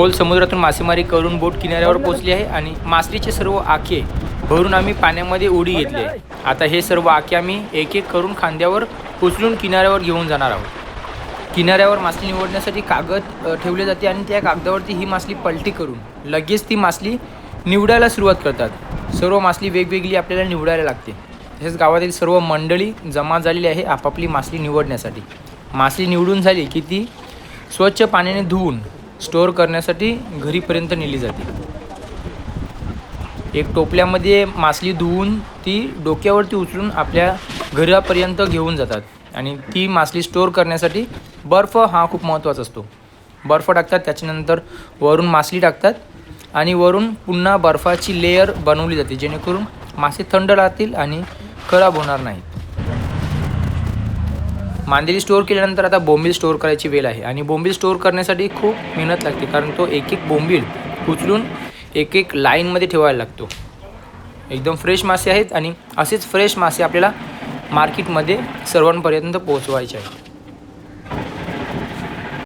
खोल समुद्रातून मासेमारी करून बोट किनाऱ्यावर पोहोचली आहे आणि मासरीचे सर्व आखे भरून आम्ही पाण्यामध्ये उडी घेतली आहे. आता हे सर्व आखे आम्ही एक एक करून खांद्यावर उचलून किनाऱ्यावर घेऊन जाणार आहोत. किनाऱ्यावर मासली निवडण्यासाठी कागद ठेवले जाते आणि त्या कागदावरती ही मासली पलटी करून लगेच ती मासली निवडायला सुरुवात करतात. सर्व मासली वेगवेगळी आपल्याला निवडायला लागते. तसेच गावातील सर्व मंडळी जमा झालेली आहे आपापली मासली निवडण्यासाठी. मासली निवडून झाली की ती स्वच्छ पाण्याने धुवून स्टोअर करण्यासाठी घरीपर्यंत नेली जाते. एक टोपल्यामध्ये मासली धुवून ती डोक्यावरती उचलून आपल्या घरापर्यंत घेऊन जातात आणि ती मासली स्टोअर करण्यासाठी बर्फ हा खूप महत्त्वाचा असतो. बर्फ टाकतात त्याच्यानंतर वरून मासली टाकतात आणि वरून पुन्हा बर्फाची लेयर बनवली जाते जेणेकरून मासे थंड राहतील आणि खराब होणार नाहीत. मांदेली स्टोअर केल्यानंतर आता बोंबील स्टोअर करायची वेळ आहे. आणि बोंबील स्टोअर करण्यासाठी खूप मेहनत लागते कारण तो एक एक बोंबील उचलून एक एक लाईनमध्ये ठेवायला लागतो. एकदम फ्रेश मासे आहेत आणि असेच फ्रेश मासे आपल्याला मार्केटमध्ये सर्वांपर्यंत पोहोचवायचे आहेत.